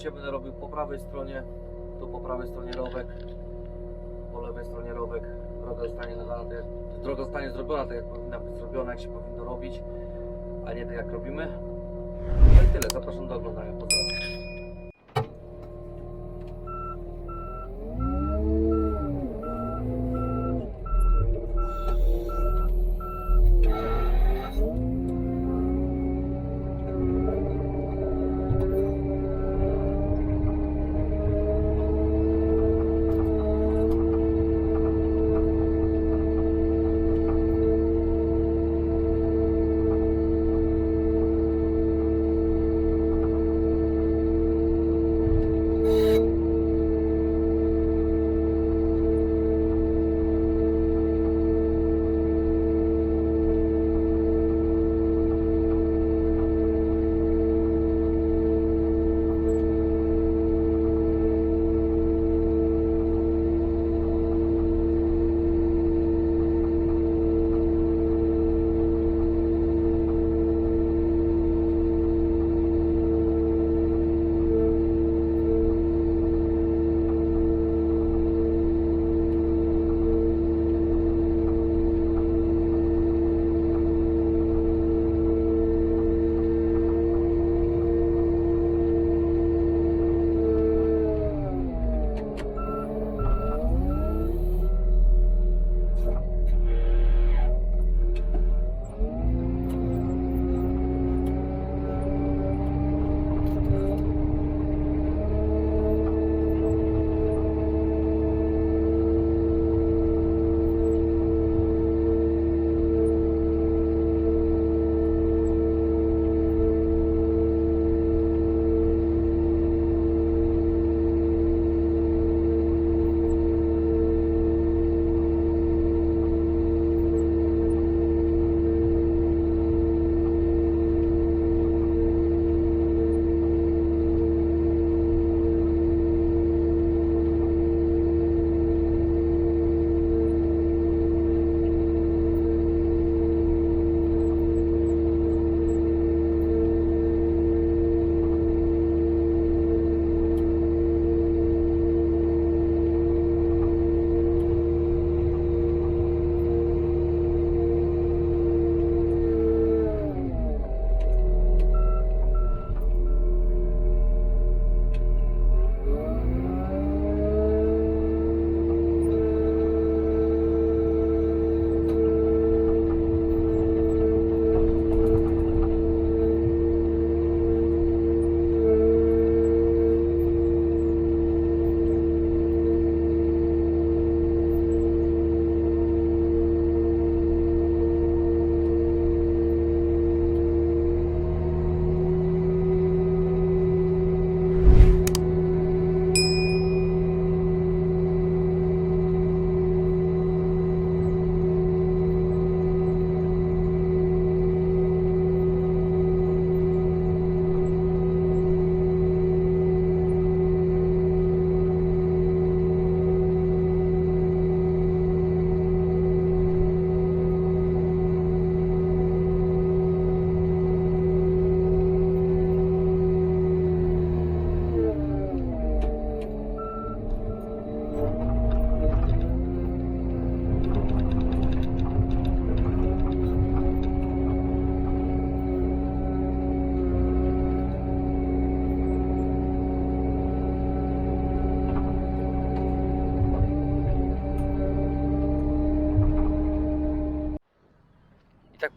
skrócie będę robił po prawej stronie, tu po prawej stronie rowek, po lewej stronie rowek. Droga zostanie nadana, tak droga zostanie zrobiona tak jak powinna być zrobiona, jak się powinno robić, a nie tak jak robimy. No i tyle, zapraszam do oglądania, pozdrawiam.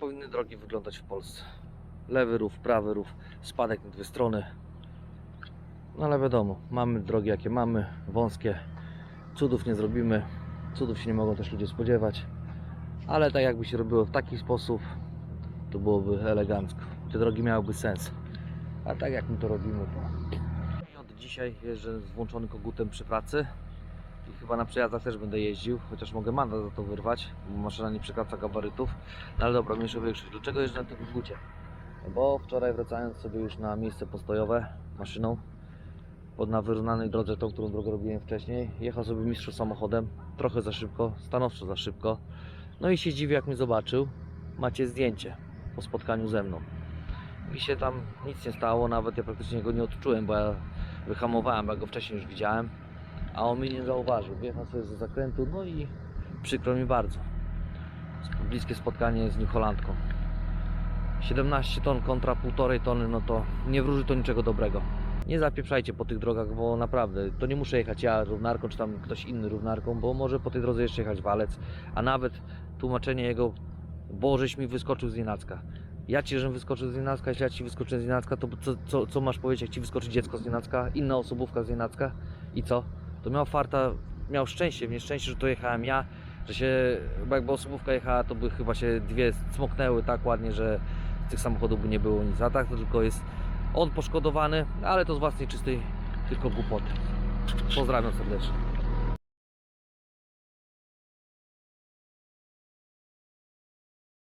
Powinny drogi wyglądać w Polsce. Lewy rów, prawy rów, spadek na dwie strony. No ale wiadomo, mamy drogi jakie mamy, wąskie. Cudów nie zrobimy. Cudów się nie mogą też ludzie spodziewać. Ale tak jakby się robiło w taki sposób, to byłoby elegancko. Te drogi miałyby sens. A tak jak my to robimy, to... Od dzisiaj jeżdżę z włączonym kogutem przy pracy. I chyba na przejazdach też będę jeździł, chociaż mogę mandat za to wyrwać, bo maszyna nie przekracza gabarytów. No ale dobra, mniejsza większość. Dlaczego jeżdżę na tym kogucie? Bo wczoraj wracając sobie już na miejsce postojowe maszyną, pod na wyrównanej drodze, tą, którą drogę robiłem wcześniej, jechał sobie mistrz samochodem, trochę za szybko, stanowczo za szybko. No i się dziwi jak mnie zobaczył. Macie zdjęcie po spotkaniu ze mną. Mi się tam nic nie stało, nawet ja praktycznie go nie odczułem, bo ja wyhamowałem, ja go wcześniej już widziałem, a on mnie nie zauważył. Wjechał sobie ze zakrętu, no i przykro mi bardzo. Bliskie spotkanie z Nicholandką. 17 ton kontra 1,5 tony, no to nie wróży to niczego dobrego. Nie zapieprzajcie po tych drogach, bo naprawdę to nie muszę jechać ja równarką, czy tam ktoś inny równarką, bo może po tej drodze jeszcze jechać walec, a nawet tłumaczenie jego, bo żeś mi wyskoczył z nienacka. Ja ci, żebym wyskoczył z nienacka, jeśli ja ci wyskoczyłem z nienacka, to co, co, co masz powiedzieć, jak ci wyskoczy dziecko z nienacka, inna osobówka z nienacka i co? To miał farta, miał szczęście, nieszczęście, że to jechałem ja, że się, bo jakby osobówka jechała, to by chyba się dwie smoknęły tak ładnie, że tych samochodów by nie było nic, a tak to tylko jest on poszkodowany, ale to z własnej czystej tylko głupoty. Pozdrawiam serdecznie.